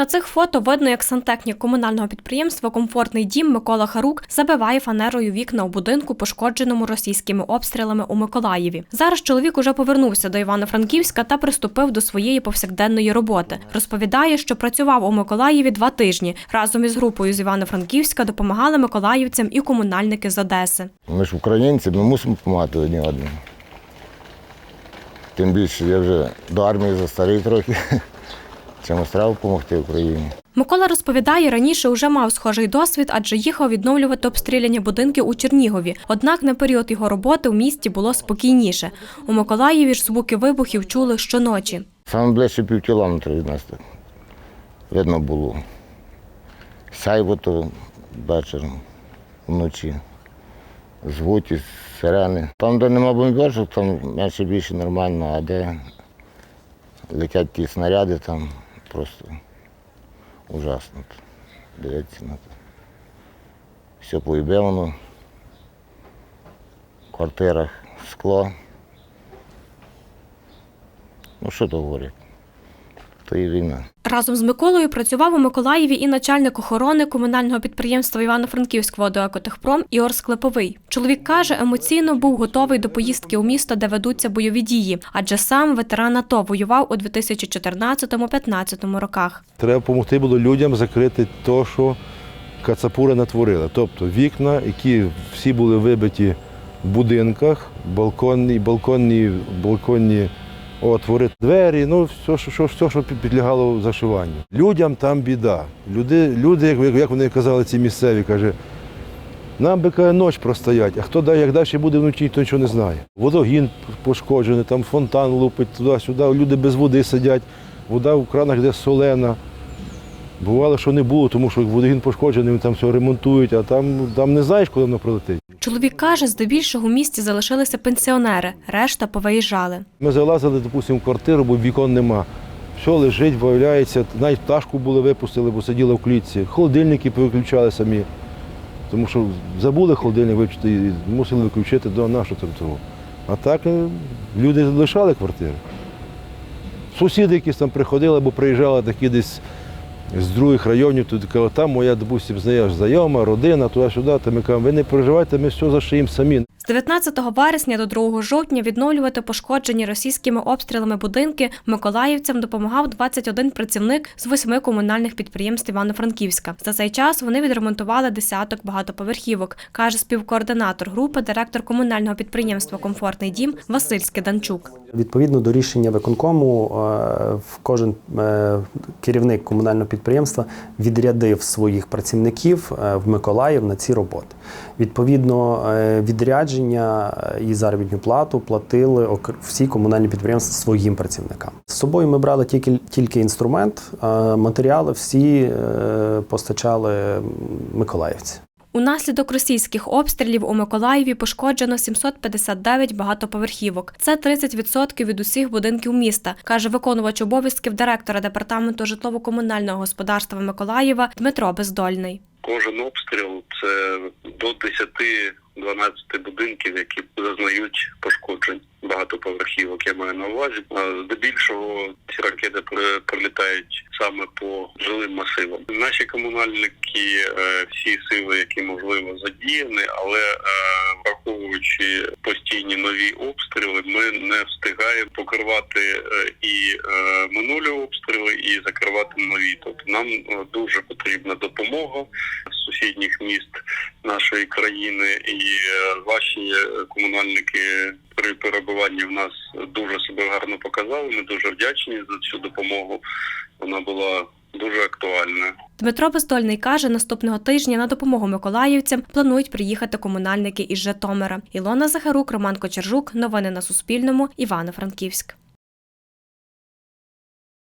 На цих фото видно, як сантехнік комунального підприємства Комфортний дім Микола Харук забиває фанерою вікна у будинку, пошкодженому російськими обстрілами у Миколаєві. Зараз чоловік уже повернувся до Івано-Франківська та приступив до своєї повсякденної роботи. Розповідає, що працював у Миколаєві два тижні. Разом із групою з Івано-Франківська допомагали миколаївцям і комунальники з Одеси. Ми ж українці, ми мусимо допомагати одні одним. Тим більше я вже до армії застарий трохи. Чимось треба допомогти Україні. Микола розповідає, раніше вже мав схожий досвід, адже їхав відновлювати обстріляні будинки у Чернігові. Однак на період його роботи в місті було спокійніше. У Миколаєві ж звуки вибухів чули щоночі. Саме ближче пів кілометра від нас так. Видно було. Сяйво то вечором, вночі. Звуки, сирени. Там, де нема бомбіжок, там менше більше нормально, а де летять ті снаряди, там просто ужасно. Дивіться на це. Все поїбелено. В квартирах скло. Ну що то говорять? То і війна. Разом з Миколою працював у Миколаєві і начальник охорони комунального підприємства Івано-Франківськ водоекотехпром Іор Склеповий. Чоловік каже, емоційно був готовий до поїздки у місто, де ведуться бойові дії, адже сам ветеран АТО воював у 2014-15 роках. Треба допомогти було людям закрити те, що кацапура натворила. Тобто вікна, які всі були вибиті в будинках, балконні, балконні, балконні отвори, двері, ну все, що, що, все, що підлягало зашиванню. Людям там біда. Люди, люди як, як вони казали, ці місцеві, каже, нам би каже, ніч простоять, а хто як далі буде вночі, то нічого не знає. Водогін пошкоджений, там фонтан лупить туди-сюди, люди без води сидять, вода в кранах де солена. Бувало, що не було, тому що водогін пошкоджений, там все ремонтують, а там, там не знаєш, коли воно пролетить. Чоловік каже, здебільшого в місті залишилися пенсіонери, решта повиїжджали. Ми залазили, допустимо, в квартиру, бо вікон нема. Все лежить, виявляється, навіть пташку були випустили, бо сиділа в клітці. Холодильники повиключали самі. Тому що забули холодильник виключити і мусили виключити до нашого того. А так е, люди лишали квартири. Сусіди якісь там приходили або приїжджали такі десь з других районів, тут кажуть, там моя, допустим, знайома, родина, туди-сюди. то ми кажемо, ви не переживайте, ми все зашиємо самі. З 19 вересня до 2 жовтня відновлювати пошкоджені російськими обстрілами будинки миколаївцям допомагав 21 працівник з восьми комунальних підприємств Івано-Франківська. За цей час вони відремонтували десяток багатоповерхівок, каже співкоординатор групи, директор комунального підприємства Комфортний дім Василь Скиданчук. Відповідно до рішення виконкому, е, кожен е, керівник комунального підприємства відрядив своїх працівників е, в Миколаїв на ці роботи. Відповідно, е, відрядження і заробітну плату платили всі комунальні підприємства своїм працівникам. З собою ми брали тільки, тільки інструмент, а матеріали всі е, постачали миколаївці. Унаслідок російських обстрілів у Миколаєві пошкоджено 759 багатоповерхівок. Це 30% від усіх будинків міста, каже виконувач обов'язків директора департаменту житлово-комунального господарства Миколаєва Дмитро Бездольний. Кожен обстріл це до 10-12 будинків, які зазнають пошкоджень багатоповерхівок. Я маю на увазі. Здебільшого ці ракети при- прилітають саме по жилим масивам. Наші комунальники е, всі сили, які можливо задіяні, але е, враховуючи постійні нові обстріли, ми не встигаємо покривати е, і минулі обстріли, і закривати нові. Тобто нам дуже потрібна допомога сусідніх міст нашої країни, і е, ваші е, комунальники при перебуванні в нас дуже себе гарно показали. Ми дуже вдячні за цю допомогу. Вона була дуже актуальна. Дмитро Бездольний каже, наступного тижня на допомогу миколаївцям планують приїхати комунальники із Житомира. Ілона Захарук, Роман Кочержук. Новини на Суспільному. Івано-Франківськ.